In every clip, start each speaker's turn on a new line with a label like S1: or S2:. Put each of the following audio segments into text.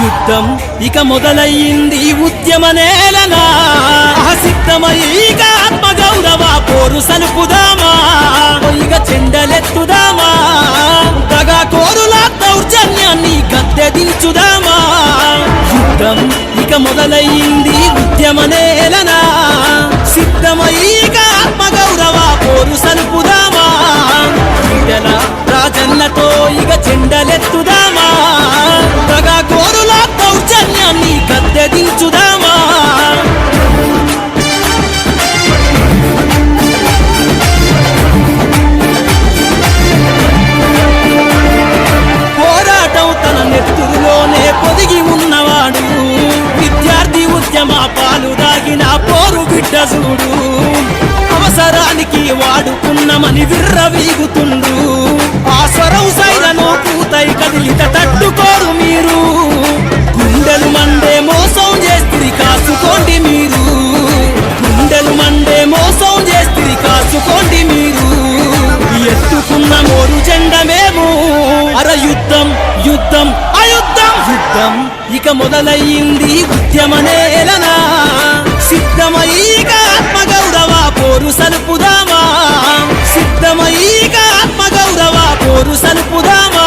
S1: యుద్ధం ఇక మొదలయ్యింది ఉద్యమ నేలనా? సిద్ధమై ఆత్మ గౌరవ పోరు సలుపుదామా? ఇక చెండలెత్తుదామా? దగా కోరుల దౌర్జన్యాన్ని గద్దె దించుదామా యుద్ధం ఇక మొదలయ్యింది ఉద్యమ నేలనా? సిద్ధమై ఆత్మ గౌరవ పోరు సలుపుదామా? రాజన్నతో ఇక చెండలెత్తుదామా? తగా కోరుల దౌర్జన్యాన్ని గద్దె పోరాటం తన నెత్తురులోనే పొదిగి ఉన్నవాడు. విద్యార్థి ఉద్యమ పాలు దాగిన పోరు బిడ్డ చూడు. అవసరానికి వాడుకున్నమని విర్రవీగుతుండు ఆ స్వరం సైరను పూతై కదిలిత తట్టుకోరు మీరు. గుండెలు మండే మోసం చేస్తిరి కాసుకోండి మీరు. గుండెలు మండే మోసం చేస్తిరి కాసుకోండి మీరు. ఎత్తుకున్న మోరు చెండమేము అర యుద్ధం యుద్ధం అయుద్ధం. యుద్ధం ఇక మొదలయ్యింది ఉద్యమ నేలనా. సిద్ధమయ్యిక ఆత్మగౌరవ పోరు సలుపుదాం. సలుపుదామా?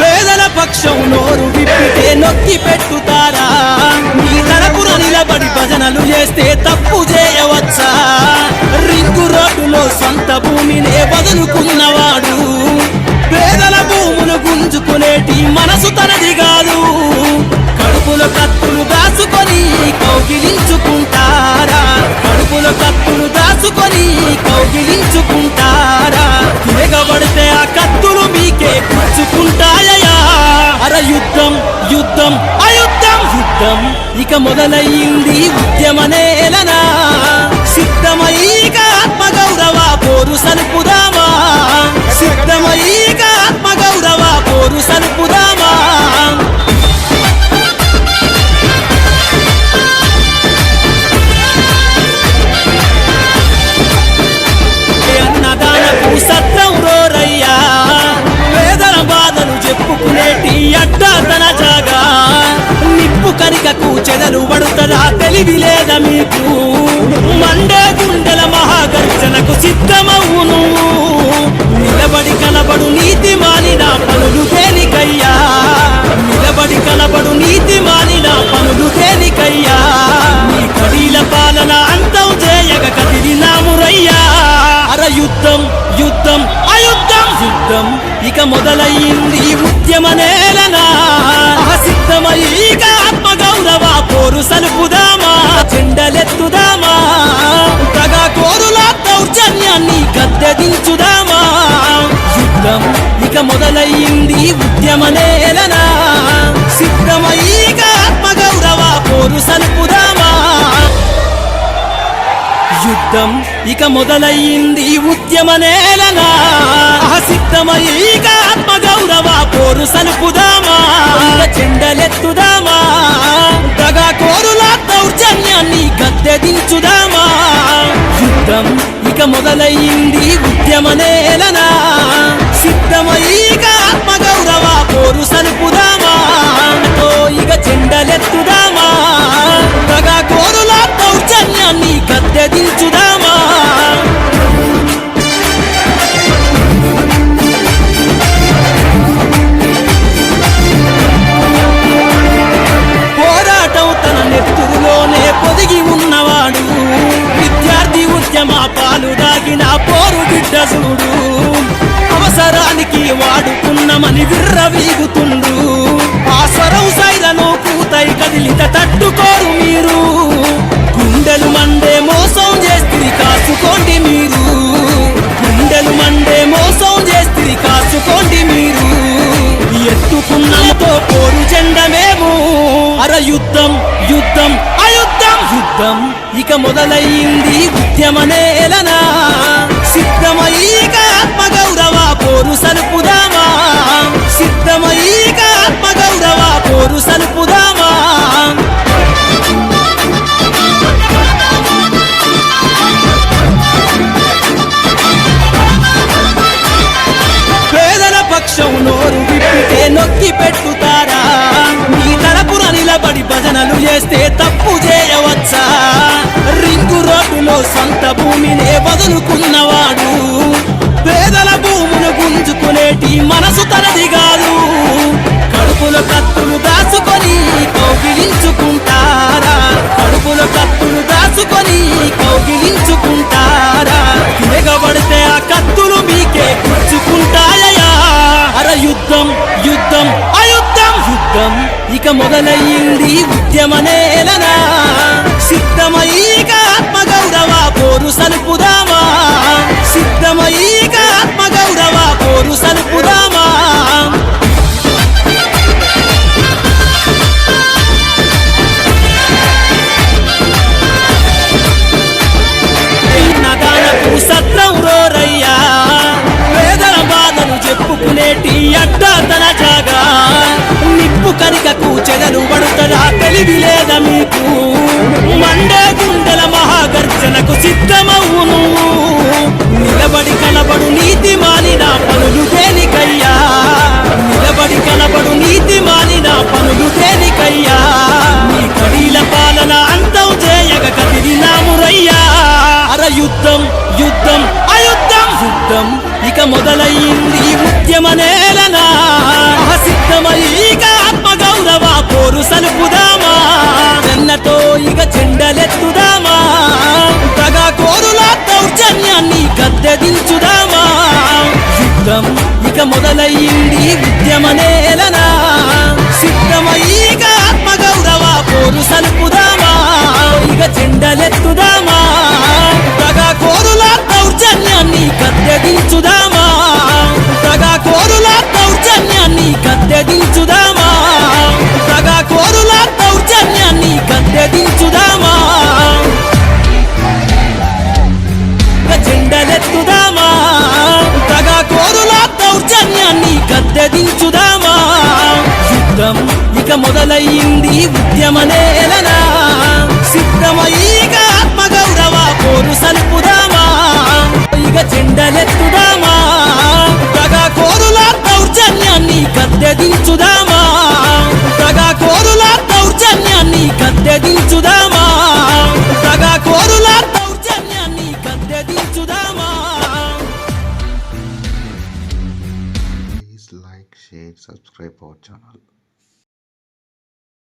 S1: పేదల పక్షం నోరు విప్పితే నొక్కి పెట్టుతారా? మీ తరపున నిలబడి భజనలు చేస్తే తప్పు చేయవచ్చా? రింగు రోడ్డులో సొంత భూమినే వదులుకున్నవాడు పేదల భూములు గుంజుకునేటి మనసు తనది కాదు. కౌగిలించుకుంటారా తిరగబడితే ఆ కత్తులు మీకే పుచ్చుకుంటాయా అర యుద్ధం యుద్ధం అయుద్ధం యుద్ధం. ఇక మొదలయ్యింది ఉద్యమ నేలనా? సిద్ధమయ్యిక ఆత్మ పోరు సలుపుదామా? సిద్ధమయ్యి నిప్పు చెదలు పడుతుందా తెలివి లేదా మీకు? మండే గుండెల మహాగర్జనకు సిద్ధమవును. నిలబడి కనబడు నీతి మాలిన పనులు దేనికయ్యా నిలబడి కనబడు నీతి మాలిన పనులు దేనికయ్యా నీ కడీల పాలన అంతం చేయగ కదిలినామురయ్యా అర యుద్ధం యుద్ధం అయుద్ధం యుద్ధం. ఇక మొదలయ్యింది ఉద్యమ నేలనా? మొదలయ్యింది ఉద్యమ నేలనా? సిద్ధమయ్యిక ఆత్మగౌరవ పోరు సలుపుదామా? యుద్ధం ఇక మొదలయ్యింది ఉద్యమ నేలనా? సిద్ధమయ్యిక ఆత్మగౌరవ పోరు సలుపుదామా? చెండలెత్తుదామా? దగా కోరుల దౌర్జన్యాన్ని గద్దెదించుదామా? యుద్ధం ఇక మొదలయ్యింది ఉద్యమ నేలనా? మా పాలు దాగిన పోరు బిడ్డ చూడు. అవసరానికి వాడుకున్నమని విర్రవీగుతుండు ఆ స్వరం సైరను కూతై కదిలిత తట్టుకోరు మీరు. గుండెలు మండే మోసం చేస్తిరి కాసుకోండి మీరు. గుండెలు మండే మోసం చేస్తిరి కాసుకోండి మీరు. ఎత్తుకున్నంతో పోరు చెండమేమో అర యుద్ధం యుద్ధం యుద్ధం ఇక మొదలయ్యింది ఉద్యమ నేలనా? సిద్ధమయ్యిక ఆత్మ గౌరవ పోరు సలుపుదామా? సిద్ధమయ్యిక ఆత్మ గౌరవ పోరు సలుపుదామా? పేదల పక్షం నోరు విప్పితే నొక్కి పెట్టుతారా? నీ తరపున నిలబడి భజనలు చేస్తే తప్పు చే చేయవచ్చా రింగు రోడ్డులో సొంత భూమినే వదులుకున్నవాడు. పేదల భూములు గుంజుకునేటి మనసు తనది కాదు. కడుపులో కత్తులు దాచుకొని కౌగిలించుకుంటారా? కడుపులో కత్తులు దాచుకొని కౌగిలించుకుంటారా? తిరగబడితే ఆ కత్తులు మీకే పుచ్చుకుంటాయా అర యుద్ధం యుద్ధం అయుద్ధం యుద్ధం. ఇక మొదలయ్యింది ఉద్యమ నేలనా? సిద్ధమయ్యిక ఆత్మగౌరవ పోరు సలుపుదామా? సిద్ధమయ్యిక ఆత్మగౌరవ పోరు సలుపుదామా? నగానకు సత్రం రోరయ్యా? పేదల బాధలు చెప్పుకునేటి అడ్డా తన జాగా. నిప్పు కనికకు చెదలు పడుతుందా? తెలివి లేదా మీకు? మండే గుండెల చిత్తమవును నిలబడి కనబడు నీతి మాలిన పనులు దేనికయ్యా నిలబడి కనబడు నీతి మాలిన పనులు దేనికయ్యా నీ కడీల పాలన అంతం చేయగ కదిలినామురయ్యా అర యుద్ధం యుద్ధం అయుద్ధం. యుద్ధం ఇక మొదలయ్యింది ఉద్యమనే. ఇక మొదలయ్యింది ఉద్యమ నేలనా. సిద్ధమయ్యిక ఆత్మగౌరవ పోరు సలుపుదామా. ఇక చెండలెత్తుదామా తగా కోరుల దౌర్జన్యాన్ని కత్తెదించుదామా. తగా కోరుల దౌర్జన్యాన్ని కత్తెదించుదామా. తగా కోరుల దౌర్జన్యాన్ని కత్తెదించుదా దౌర్జన్యాన్ని గద్దెదించుదామా యుద్ధం ఇక మొదలయ్యింది ఉద్యమం.
S2: Subscribe our channel